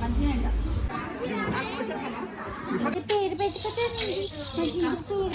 మంచిగా తింటా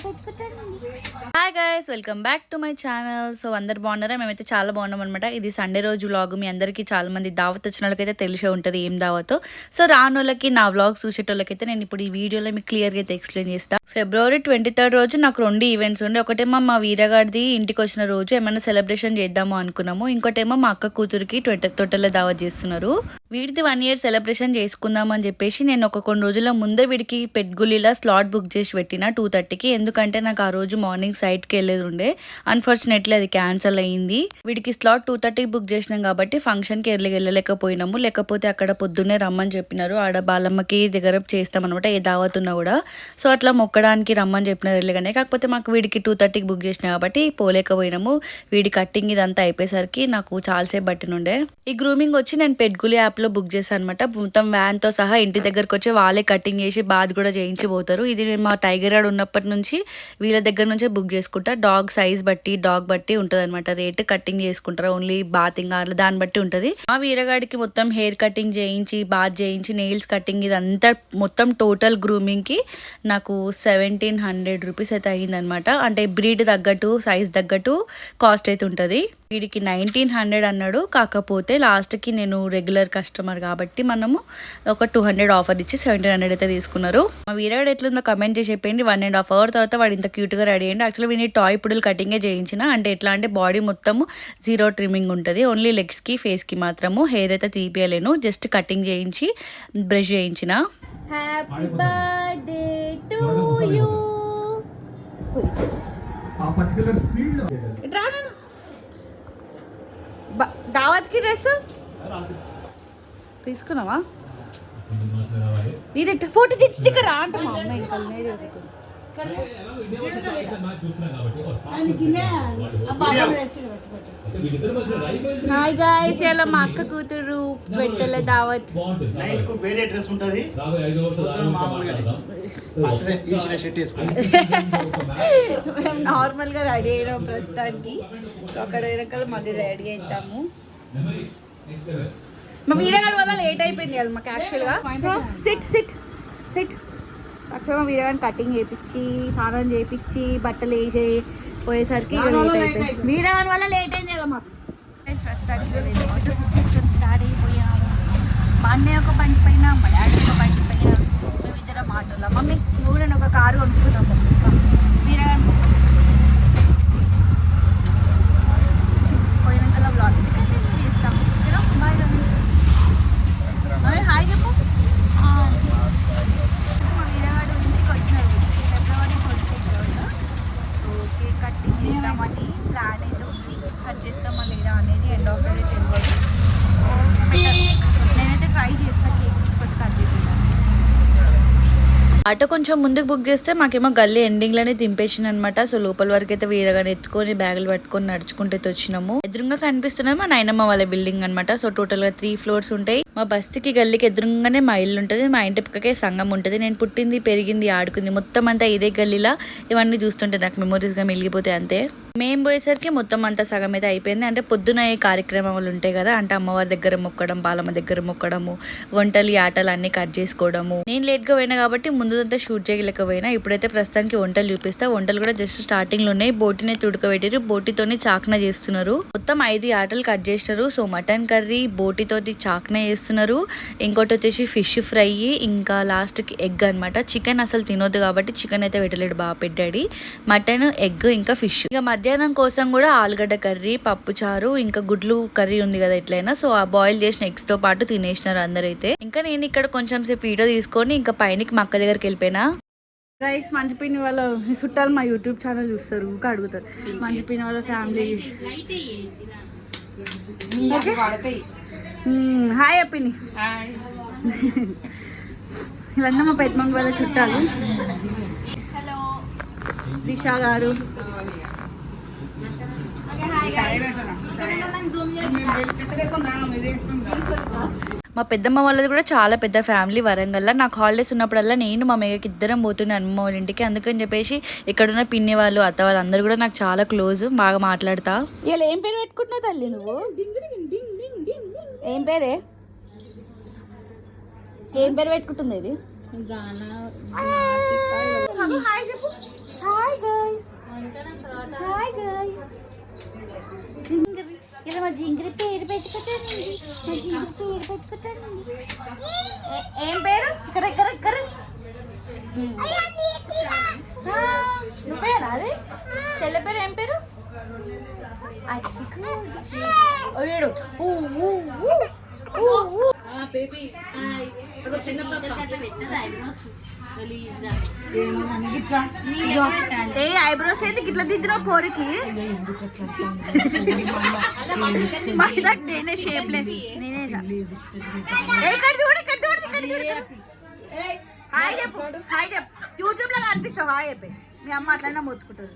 hi guys welcome back to my channel so అందరు బాగున్నారా? మేమైతే చాలా బాగున్నాం అనమాట ఇది సండే రోజు వ్లాగ్ మీ అందరికీ చాలా మంది దావత్ వచ్చిన వాళ్ళకైతే తెలిసే ఉంటుంది ఏం దావతో. సో రాని వాళ్ళకి నా వ్లాగ్ చూసేటోళ్ళకైతే నేను ఇప్పుడు ఈ వీడియోలో మీకు క్లియర్గా అయితే ఎక్స్ప్లెయిన్ చేస్తాను ఫిబ్రవరి ట్వంటీ థర్డ్ రోజు నాకు రెండు ఈవెంట్స్ ఉండే. ఒకటేమో మా వీరగాడిది ఇంటికి వచ్చిన రోజు ఏమైనా సెలబ్రేషన్ చేద్దాము అనుకున్నాము. ఇంకోటేమో మా అక్క కూతురికి ట్వంటీ తొట్టలో దావత్ చేస్తున్నారు. వీడిది వన్ ఇయర్ సెలబ్రేషన్ చేసుకుందాం అని చెప్పేసి నేను ఒక కొన్ని రోజుల ముందే వీడికి పెట్గులిలా స్లాట్ బుక్ చేసి పెట్టిన. టూ థర్టీకి ఎందుకు ఎందుకంటే నాకు ఆ రోజు మార్నింగ్ సైట్కి వెళ్ళేది ఉండే. అన్ఫార్చునేట్లీ అది క్యాన్సిల్ అయ్యింది వీడికి స్లాట్ టూ థర్టీకి బుక్ చేసినాం కాబట్టి ఫంక్షన్కి వెళ్ళి వెళ్ళలేకపోయినాము. లేకపోతే అక్కడ పొద్దున్నే రమ్మని చెప్పినారు. ఆడ బాలమ్మకి దగ్గర చేస్తామన్నమాట ఏ దావత్ ఉన్నా కూడా. సో అట్లా మొక్కడానికి రమ్మని చెప్పినారు వెళ్ళగానే. కాకపోతే మాకు వీడికి టూ థర్టీకి బుక్ చేసిన కాబట్టి పోలేకపోయినాము. వీడి కట్టింగ్ ఇదంతా అయిపోయేసరికి నాకు చాలాసేపు పట్టినుండే. ఈ గ్రూమింగ్ వచ్చి నేను పెట్గులి యాప్లో బుక్ చేశాను అనమాట మొత్తం వ్యాన్తో సహా ఇంటి దగ్గరకు వచ్చి వాళ్ళే కటింగ్ చేసి బాధ కూడా చేయించి పోతారు. ఇది మా టైగర్ ఆడ ఉన్నప్పటి నుంచి వీళ్ళ దగ్గర నుంచే బుక్ చేసుకుంటా. డాగ్ సైజ్ బట్టి డాగ్ బట్టి ఉంటుంది అనమాట రేట్ కటింగ్ చేసుకుంటారు. ఓన్లీ బాతింగ్ అట్లా దాన్ని బట్టి ఉంటుంది. మా వీరగాడికి మొత్తం హెయిర్ కటింగ్ చేయించి బాత్ చేయించి నెయిల్స్ కటింగ్ ఇదంతా మొత్తం టోటల్ గ్రూమింగ్కి నాకు సెవెంటీన్ హండ్రెడ్ రూపీస్ అయితే అయ్యిందనమాట అంటే బ్రీడ్ తగ్గట్టు సైజ్ తగ్గట్టు కాస్ట్ అయితే ఉంటుంది. వీడికి నైన్టీన్ హండ్రెడ్ అన్నాడు. కాకపోతే లాస్ట్కి నేను రెగ్యులర్ కస్టమర్ కాబట్టి మనము ఒక టూ హండ్రెడ్ ఆఫర్ ఇచ్చి సెవెంటీన్ హండ్రెడ్ అయితే తీసుకున్నారు. మా వీరగాడు ఎట్లుందో కమెంట్ చేసి చెప్పండి వన్ అండ్ హాఫ్ అవర్ తర్వాత వాడు ఇంత క్యూట్గా రెడీ అయ్యండి. యాక్చువల్లీ వీని టాయ్ పుడులు కటింగే చేయించిన అంటే ఎట్లా అంటే బాడీ మొత్తము జీరో ట్రిమ్మింగ్ ఉంటుంది. ఓన్లీ లెగ్స్కి ఫేస్కి మాత్రము. హెయిర్ అయితే తీపియలేను. జస్ట్ కటింగ్ చేయించి బ్రష్ చేయించిన. హ్యాపీ బర్త్డే టు యూ దావత్కి డ్రెస్? తీసుకున్నావా? ఫోటో తెచ్చిరా అంట మా అమ్మ ఇంకా హాయ్ గాయ్స్ ఇలా మా అక్క కూతురు పెట్టెల దావత్. వేరే డ్రెస్ ఉంటది. మేము నార్మల్గా రెడీ అయినాం ప్రస్తుతానికి. సో అక్కడ వెనకాల మళ్ళీ రెడీ అవుతాము మా వీరగారి వల్ల లేట్ అయిపోయింది కదా మాకు యాక్చువల్గా సిట్ సిట్ సిట్ మా వీరగారిని కటింగ్ చేయించి స్నానం చేయించి బట్టలు వేసి పోయేసరికి వీరగారి వల్ల లేట్ అయింది కదా మాకు. ప్రస్తుతానికి స్టార్ట్ అయిపోయాము మా అన్నయ్య ఒక బండి పైన మా డాడీ ఒక బండి పైన మేమిద్దరం ఆటోలో. మమ్మీ నువ్వు నేను ఒక కారు కొనుక్కున్నాము వీరగారి కోసం పోయినాక బ్లాగ్ చేస్తాం. బాయ్ హాయ్ చెప్పు హాయ్. మా వీరగాడు ఇంటికి వచ్చినారు ఫిబ్రవరి ట్వంటీ థర్డ్ కట్టింగ్ చేద్దామని ప్లాన్ అయితే ఉంది. కట్ చేస్తామా లేదా అనేది ఎండ్ ఆఫ్ ద డే తెలియదు బెటర్ నేనైతే ట్రై చేస్తా కేక్ తీసుకొచ్చి కట్ చేసేదాన్ని ఆటో కొంచెం ముందుకు బుక్ చేస్తే మాకేమో గల్లీ ఎండింగ్లోనే దింపేసింది అనమాట సో లోపల వరకు అయితే వీరగానే ఎత్తుకొని బ్యాగులు పట్టుకొని నడుచుకుంటే వచ్చినాము. ఎదురుగా కనిపిస్తున్నది మా నాయనమ్మ వాళ్ళ బిల్డింగ్ అనమాట సో టోటల్గా త్రీ ఫ్లోర్స్ ఉంటాయి. మా బస్తీకి గల్లీకి ఎదురుగానే మా ఇల్లు ఉంటుంది. మా ఇంటి పక్కకే సంఘం ఉంటుంది. నేను పుట్టింది పెరిగింది ఆడుకుంది మొత్తం అంతా ఇదే గల్లీలా. ఇవన్నీ చూస్తుంటే నాకు మెమోరీస్గా మిగిలిపోతాయి అంతే. మేము పోయేసరికి మొత్తం అంతా సగం అయితే అయిపోయింది. అంటే పొద్దున ఏ కార్యక్రమాలు ఉంటాయి కదా అంటే అమ్మవారి దగ్గర మొక్కడం బాలమ్మ దగ్గర మొక్కడము వంటలు ఆటలు అన్ని కట్ చేసుకోవడము. నేను లేట్గా పోయినా కాబట్టి ముందుదంతా షూట్ చేయలేకపోయినా ఇప్పుడైతే ప్రస్తుతానికి వంటలు చూపిస్తా. వంటలు కూడా జస్ట్ స్టార్టింగ్లో ఉన్నాయి బోటిని తుడకబెట్టారు బోటితోని చాక్న చేస్తున్నారు. మొత్తం ఐదు ఆటలు కట్ చేస్తారు సో మటన్ కర్రీ బోటితోటి చాక్న చేస్తున్నారు. ఇంకోటి వచ్చేసి ఫిష్ ఫ్రై ఇంకా లాస్ట్కి ఎగ్ అన్నమాట. చికెన్ అసలు తినొద్దు కాబట్టి చికెన్ అయితే పెట్టలేడు బాగా పెట్టాడు మటన్ ఎగ్ ఇంకా ఫిష్. ఇక మధ్యాహ్నం కోసం కూడా ఆలుగడ్డ కర్రీ పప్పు చారు ఇంకా గుడ్లు కర్రీ ఉంది కదా ఎట్లయినా. సో ఆ బాయిల్ చేసిన ఎగ్స్తో పాటు తినేసినారు అందరైతే. ఇంకా నేను ఇక్కడ కొంచెం సేపు వీడియో తీసుకొని ఇంకా పైనకి మా అక్క దగ్గరికి వెళ్ళిపోయినా. రైస్ మంచిపోయిన వాళ్ళ చుట్టాలు మా యూట్యూబ్ ఛానల్ చూస్తారు ఊక అడుగుతారు. మంచిపోయిన వాళ్ళ ఫ్యామిలీ హాయ్ అప్పిని. వీళ్ళంతా మా పెద్దమ్మ వాళ్ళ చుట్టాలు. హలో దిశ గారు. మా పెద్దమ్మ వాళ్ళది కూడా చాలా పెద్ద ఫ్యామిలీ వరంగల్లో. నాకు హాలిడేస్ ఉన్నప్పుడల్లా నేను మా మేఘకి ఇద్దరం పోతున్నాను అమ్మమ్మ వాళ్ళ ఇంటికి. అందుకని చెప్పేసి ఇక్కడున్న పిన్ని వాళ్ళు అత్త వాళ్ళు అందరూ కూడా నాకు చాలా క్లోజ్ బాగా మాట్లాడతా. ఇలా ఏం పేరు పెట్టుకుంటున్నావు తల్లి నువ్వు? ఏం పేరే? ఏం పేరు పెట్టుకుంటుంది ఇది? హాయ్ చెప్పు. హాయ్ గైస్ హాయ్ ఇలా మా జింగిరి పేరు పెట్టుకుంటానండి. మా జింగిరి పేరు పెట్టుకుంటానండి. ఏం పేరు? ఇక్కడ ఇక్కడ ఇక్కడ నువ్వేనా అది? చెల్లె పేరు ఏం పేరు? అచ్చిడు ఊ ఊ ఊ. ఊ ఊ. ఏ ఐబ్రోస్ అయితే గిట్ల దిద్దిన పోరికి? మైదాక్ నేనే షేప్లెస్ నేనే రా. ఏ ఇక్కడ చూడు ఇక్కడ చూడు ఇక్కడ చూడు హాయ్ చెప్పు హాయ్ చెప్పు. యూట్యూబ్లో కనిపిస్తావు హాయ్ చెప్పి. మీ అమ్మ అట్లనే మొత్తుకుంటుంది.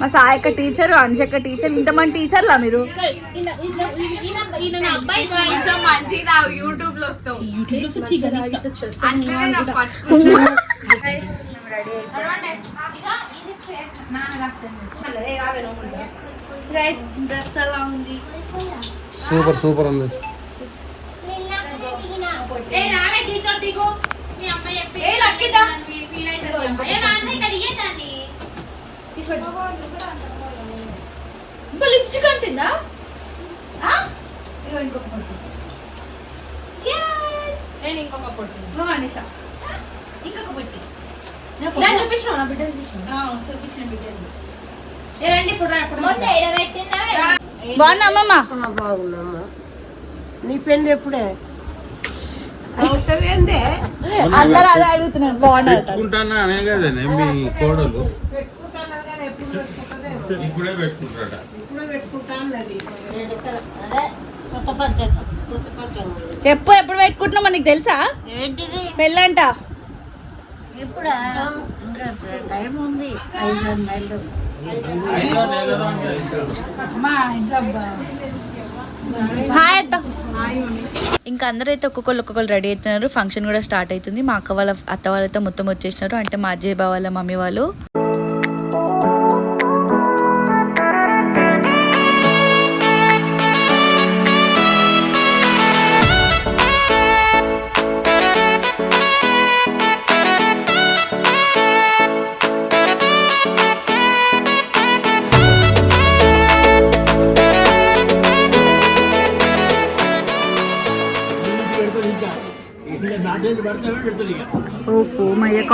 మా సాయక్క టీచర్ అనుషక్క టీచర్ ఇంతమంది టీచర్లా మీరు? డ్రెస్ ఎలా ఉంది. సూపర్ సూపర్ ఉంది ఇంకా లిప్స్టిక్ అంటుందా? ఇగో ఇంకొక పొట్టు. నేను ఇంకొక పొట్టు. నువ్వు అనిష. ఇంకొక పొట్టి. దాన్ని నా బిడ్డ చూపించిన బిడ్డ రండి ఇప్పుడు ఇప్పుడు బాగున్నా అమ్మమ్మ? బాగున్నామ్మా. నీ పెళ్ళి ఎప్పుడే? అవుతావేందే? అందరూ అదే అడుగుతున్నారు కదండి మీ కోడలు పెట్టుకుంటాను కానీ ఎప్పుడు పెట్టుకుంటుందే ఇప్పుడే పెట్టుకుంటాడా ఇప్పుడే పెట్టుకుంటాను అది. కొత్త పద్ధతి. కొత్త పచ్చం చెప్పు ఎప్పుడు పెట్టుకుంటున్నావు నీకు తెలుసా? ఏంటిది? పెళ్ళంట. ఇప్పుడా ఇంకా టైం ఉంది. ఐదు నెలలు. ఐదో నెలలో అంటే హాయ్ అత్త. ఇంకా అందరైతే ఒక్కొక్కరు ఒక్కొక్కరు రెడీ అవుతున్నారు. ఫంక్షన్ కూడా స్టార్ట్ అవుతుంది. మా అక్క వాళ్ళ అత్త వాళ్ళతో మొత్తం వచ్చేసినారు. అంటే మా అజయ్ బావ వాళ్ళ మమ్మీ వాళ్ళు.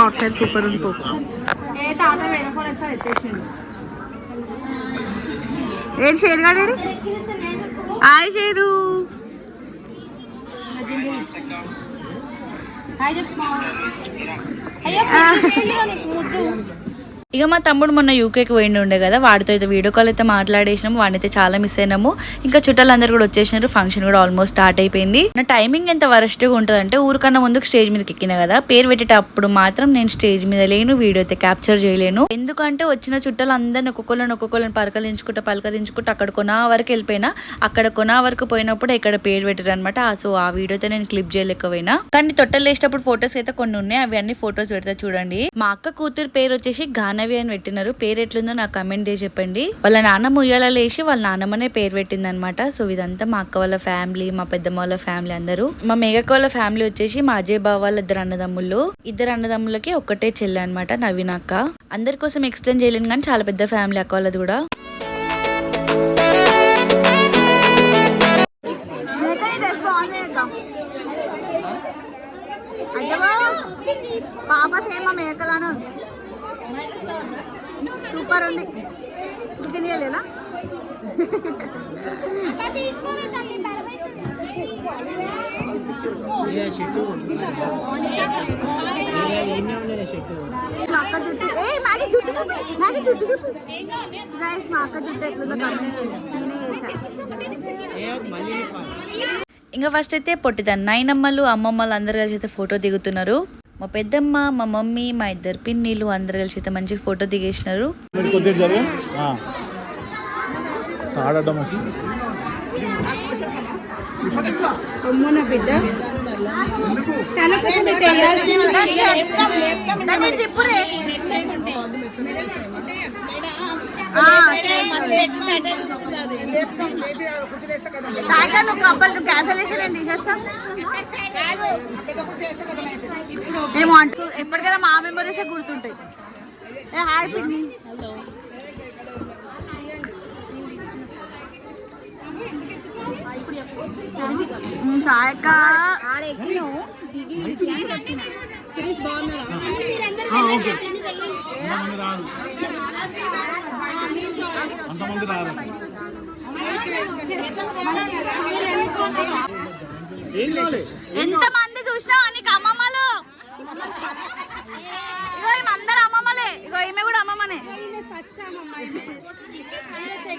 ఓఫో మా అయ్యకు అవుట్ సైడ్ సూపర్ ఉంది పో ఏంటి షేర్ గాడు హాయ్ షేరు ఇక మా తమ్ముడు మొన్న యూకేకి పోయిండి ఉండే కదా వాడితో అయితే వీడియో కాల్ అయితే మాట్లాడేసినాము వాడిని అయితే చాలా మిస్ అయినాము. ఇంకా చుట్టాలందరూ కూడా వచ్చేసినారు ఫంక్షన్ కూడా ఆల్మోస్ట్ స్టార్ట్ అయిపోయింది. నా టైమింగ్ ఎంత వరస్ట్గా ఉంటుందంటే ఊరికన్నా ముందుకు స్టేజ్ మీదకి ఎక్కిన కదా పేరు పెట్టేటప్పుడు మాత్రం నేను స్టేజ్ మీద లేను వీడియో అయితే క్యాప్చర్ చేయలేను. ఎందుకంటే వచ్చిన చుట్టాలు అందరిని ఒక్కొక్కళ్ళని ఒక్కొక్కళ్ళని పలకరించుకుంటా పలకరించుకుంటా అక్కడ కొనా వరకు వెళ్ళిపోయినా అక్కడ కొనా వరకు పోయినప్పుడు ఇక్కడ పేరు పెట్టారు అనమాట సో ఆ వీడియో అయితే నేను క్లిప్ చేయలేకపోయినా. కానీ తొట్టలు వేసేటప్పుడు ఫొటోస్ అయితే కొన్ని ఉన్నాయి అవి అన్ని ఫొటోస్ పెడతా చూడండి. మా అక్క కూతురు పేరు వచ్చేసి గానవి అని పెట్టినారు. పేరు ఎట్లుందో నాకు కమెంట్ చేసి చెప్పండి. వాళ్ళ నాన్నమ్మ ఉయ్యాలలో వేసి వాళ్ళ నాన్నమ్మనే పేరు పెట్టింది అనమాట సో ఇదంతా మా అక్క వాళ్ళ ఫ్యామిలీ మా పెద్దమ్మ వాళ్ళ ఫ్యామిలీ అందరూ. మా మేఘక్క వాళ్ళ ఫ్యామిలీ వచ్చేసి మా అజయ్ బావ వాళ్ళ ఇద్దరు అన్నదమ్ముళ్ళు ఇద్దరు అన్నదమ్ములకి ఒక్కటే చెల్లి అనమాట నవీన్ అక్క. అందరి కోసం ఎక్స్ప్లెయిన్ చేయలేను కానీ చాలా పెద్ద ఫ్యామిలీ అక్క వాళ్ళది కూడా. పాప సేమ మేకలానే ఉంది. సూపర్ ఉంది చికెన్ చేయలేలా మా అక్క జుట్టు. ఏ మాకి జుట్టు చూపి మాకి జుట్టు చూపి. గైస్ మా అక్క జుట్టు ఎట్లుందో కమెంట్ చేయండి. ఇంకా ఫస్ట్ అయితే పొట్టిదాన్ని. నాయనమ్మలు అమ్మమ్మలు అందరు కలిసి అయితే ఫోటో దిగుతున్నారు. మా పెద్దమ్మ మా మమ్మీ మా ఇద్దరు పిన్నిలు అందరు కలిసి అయితే మంచిగా ఫోటో దిగేసినారు. కొద్దిగా జరిగా ఆడటం వచ్చి దాన్ని చెప్పురే తాత నువ్వు కప్పలు నువ్వు క్యాన్సలేషన్ ఏం తీసేస్తా. ఏమో అంటూ ఎప్పటికైనా మా మెమరీసే గుర్తుంటాయి. ఏ హాయ్ పిన్ని. ఉమ్, సాయక్క. అంతమంది రారు ఏం కావాలి ఎంత మంది చూసినా నీకు అమ్మమ్మలు? ఇగో ఈమె అందరు అమ్మమ్మలే. ఇగో ఈమె కూడా అమ్మమ్మనే.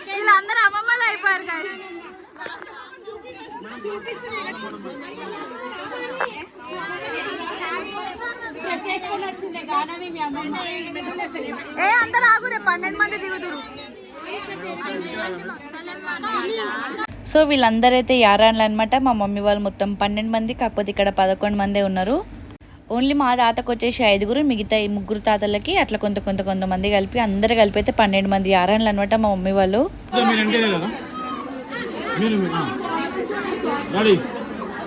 వీళ్ళందరూ అమ్మమ్మలే అయిపోయారు guys. ఏ అందరు ఆగు రేపు పన్నెండు మంది దిగుతురు సో వీళ్ళందరైతే యారాన్లు అనమాట మా మమ్మీ వాళ్ళు మొత్తం పన్నెండు మంది కాకపోతే ఇక్కడ పదకొండు మందే ఉన్నారు. ఓన్లీ మా తాతకు వచ్చేసి ఐదుగురు మిగతా ఈ ముగ్గురు తాతలకి అట్లా కొంత కొంత కొంతమంది కలిపి అందరు కలిపి అయితే పన్నెండు మంది యారాన్లు అనమాట మా మమ్మీ వాళ్ళు.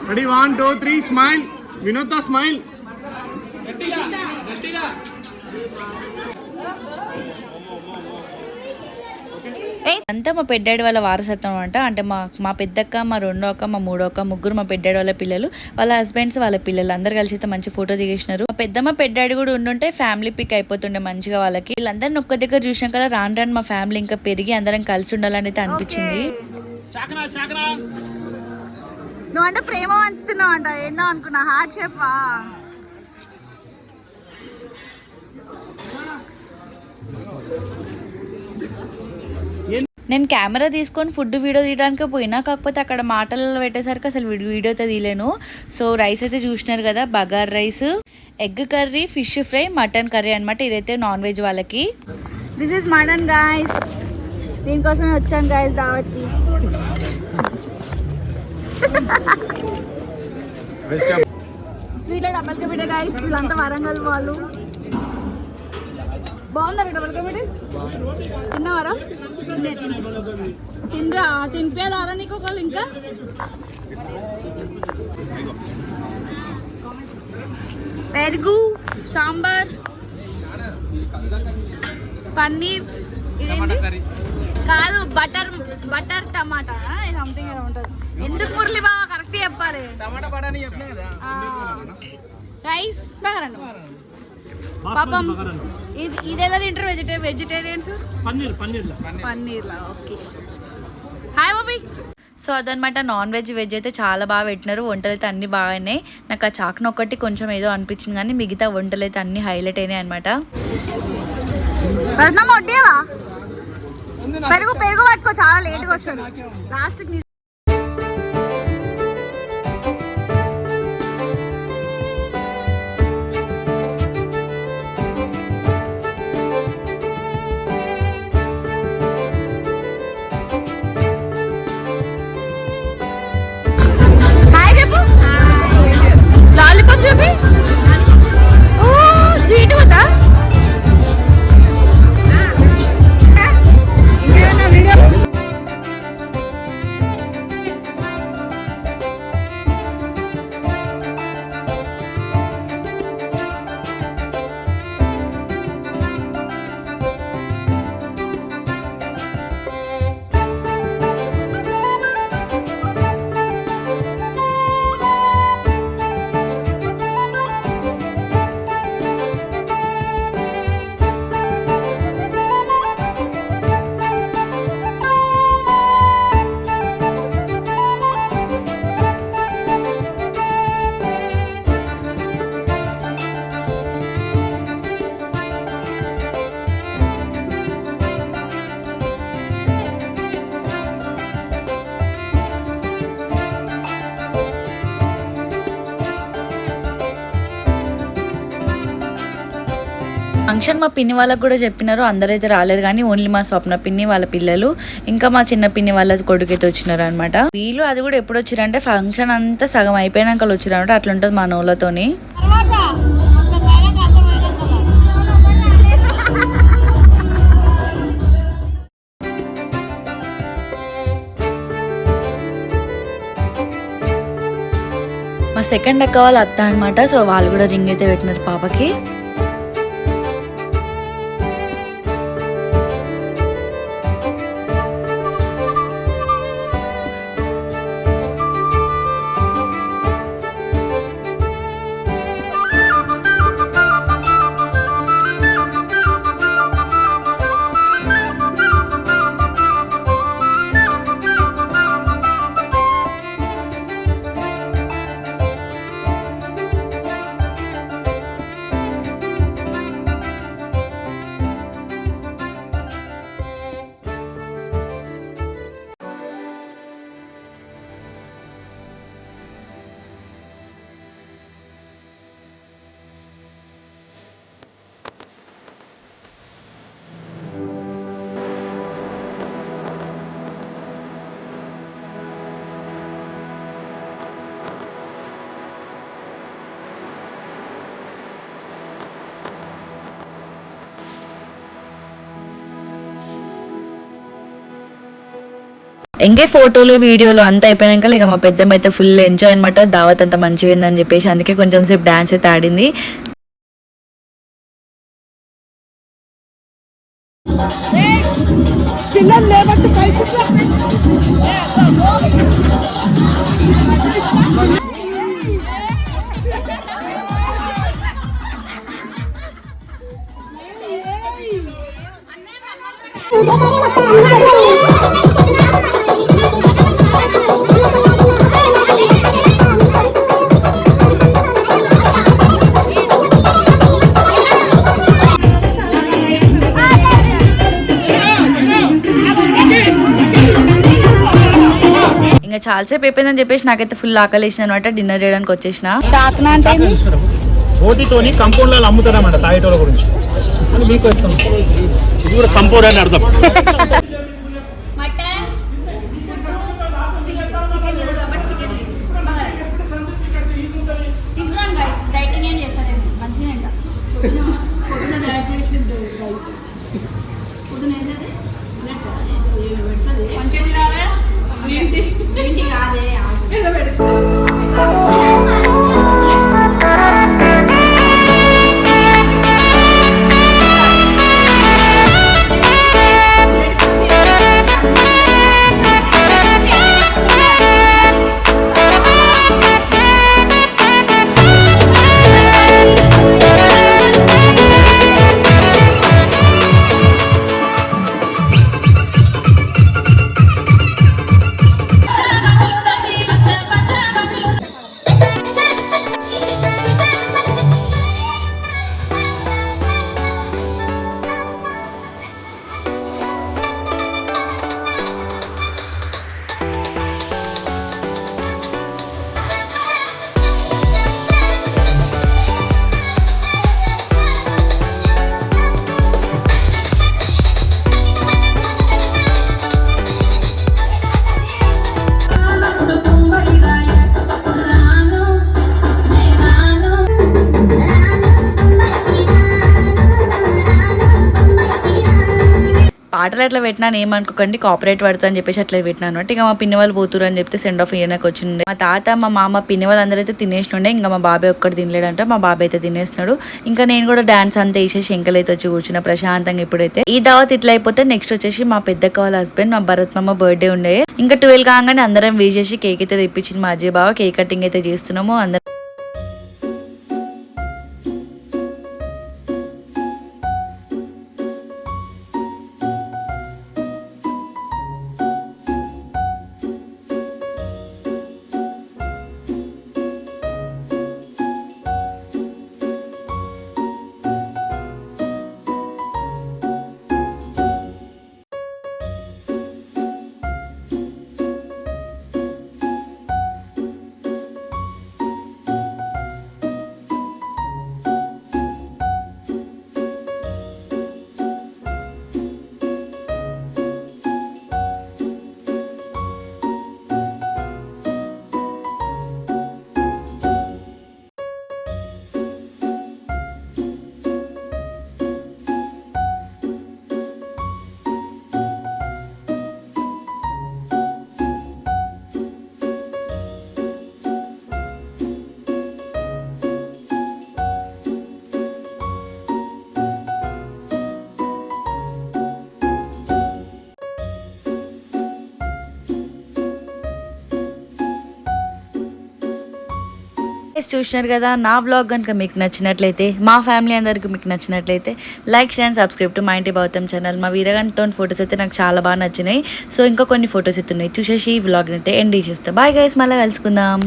Ready one two three smile Vinoda smile అంతా మా పెద్దాడి వాళ్ళ వారసత్వం అంట. అంటే మా మా పెద్దక్క మా రెండో అక్క మా మూడో అక్క ముగ్గురు మా పెద్దాడి వాళ్ళ పిల్లలు. వాళ్ళ హస్బెండ్స్ వాళ్ళ పిల్లలు. అందరు కలిసి అయితే మంచి ఫోటో దిగేసినారు. మా పెద్దమ్మ పెద్దాడి కూడా ఉండుంటే ఫ్యామిలీ పిక్ అయిపోతుండే మంచిగా వాళ్ళకి. వీళ్ళందరిని ఒక్క దగ్గర చూసినాం కదా రాను రాను మా ఫ్యామిలీ ఇంకా పెరిగి అందరం కలిసి ఉండాలని అయితే అనిపించింది. నువ్వు అంటే ప్రేమ పంచుతున్నావు అంట ఏందో అనుకున్నా. హార్ట్ షేపా నేను కెమెరా తీసుకొని ఫుడ్ వీడియో తీయడానికి పోయినా కాకపోతే అక్కడ మాటలలో పెట్టేసరికి అసలు వీడియో వీడియో అయితే తీయలేను. సో రైస్ అయితే చూసినారు కదా bagar rice egg curry fish fry mutton curry అన్నమాట ఇదైతే నాన్ వెజ్ వాళ్ళకి. దిస్ ఇస్ మటన్ గాయస్ దీనికోసమే వచ్చాను గాయస్ దావత్కి. స్వీట్లో డబల్ కబిట గాయస్ వీళ్ళంతా వరంగల్ వాళ్ళు. బాగుందా డబల్ కబిట తిన్నావారా? తినరా తినిపేదారా నీకు ఒకళ్ళు ఇంకా? పెరుగు సాంబార్ పన్నీర్ ఇదేంటి కాదు బటర్ బటర్ టమాటా సంథింగ్ ఏదో ఉంటుంది. ఎందుకు మురళి బాగా కరెక్ట్ చెప్పాలి? రైస్. బగారండి పాపం ఇది ఇది ఎలా తింటారు వెజిటే వెజిటేరియన్స్ పన్నీర్ పన్నీర్ పన్నీర్లా ఓకే. హాయ్ బాబీ సో అదనమాట నాన్ వెజ్ వెజ్ అయితే చాలా బాగా పెట్టినారు. వంటలు అయితే అన్ని బాగానే నాకు ఆ చాక్న ఒక్కటి కొంచెం ఏదో అనిపించింది కానీ మిగతా వంటలు అయితే అన్ని హైలైట్ అయినాయి అనమాట పెరుగు పెరుగు పట్టుకో చాలా లేట్గా వస్తుంది. లాస్ట్ ఫంక్షన్ మా పిన్ని వాళ్ళకి కూడా చెప్పినారు అందరైతే రాలేరు కానీ ఓన్లీ మా స్వప్న పిన్ని వాళ్ళ పిల్లలు ఇంకా మా చిన్న పిన్ని వాళ్ళ కొడుకు అయితే వచ్చినారు అనమాట వీళ్ళు అది కూడా ఎప్పుడు వచ్చారంటే ఫంక్షన్ అంతా సగం అయిపోయినాక వచ్చారు అనమాట అట్లుంటుంది మా నోళ్ళతోని. మా సెకండ్ అక్క వాళ్ళ అత్త అనమాట సో వాళ్ళు కూడా రింగ్ అయితే పెట్టినారు పాపకి. ఇంకే ఫోటోలు వీడియోలు అంతా అయిపోయాక ఇక మా పెద్దమ్మ అయితే ఫుల్ ఎంజాయ్ అనమాట దావత్ అంత మంచిగా ఉందని చెప్పేసి అందుకే కొంచెం సేపు డాన్స్ అయితే ఆడింది. చాలాసేపు అయిపోయిందని చెప్పేసి నాకైతే ఫుల్ ఆకలి వేసిన అనమాట డిన్నర్ చేయడానికి వచ్చేసిన. ఓటితోని కంపౌండ్లలో అమ్ముతారన్నమాట తాగేటోళ్ళ గురించి. అని మీకు వస్తాం ఇది కూడా కంపౌండ్ అని అర్థం. పాటలు ఎట్లా పెట్టినాను ఏమనుకోకండి కాపరేట్ పడుతుంది అని చెప్పేసి అట్లా పెట్టినాను అనమాట ఇక మా పిన్ని వాళ్ళు పోతురు అని చెప్తే సెండ్ ఆఫ్ ఇయర్కి వచ్చిండే. మా తాత మా మామ పిన్ని వాళ్ళు అందరూ అయితే తినేసినుండే. ఇంకా మా బాబాయ్ ఒక్కటి తినలేడంట మా బాబాయ్ అయితే తినేస్తున్నాడు ఇంకా నేను కూడా డాన్స్ అంతా వేసేసి ఎంకలు అయితే వచ్చి కూర్చున్న ప్రశాంతంగా ఇప్పుడైతే. ఈ దావత్ ఇట్లా అయిపోతే నెక్స్ట్ వచ్చేసి మా పెద్ద వాళ్ళ హస్బెండ్ మా భరత్ మామ బర్త్డే ఉండే. ఇంకా ట్వెల్వ్ కాగానే అందరం వేసేసి కేక్ అయితే తెప్పించింది మా అజయ్ బావ. కేక్ కటింగ్ అయితే చేస్తున్నాము అందరం చూసినారు కదా నా బ్లాగ్ కనుక మీకు నచ్చినట్లయితే మా ఫ్యామిలీ అందరికి మీకు నచ్చినట్లయితే లైక్ అండ్ సబ్స్క్రైబ్ టు మా ఇంటి భౌతం ఛానల్ మా వీరగంతో ఫొటోస్ అయితే నాకు చాలా బాగా నచ్చినాయి. సో ఇంకా కొన్ని ఫొటోస్ అయితే ఉన్నాయి. చూసేసి ఈ వ్లాగ్ అయితే ఎండ్ చేస్తాం బాయ్ గైస్ మళ్ళీ కలుసుకుందాం.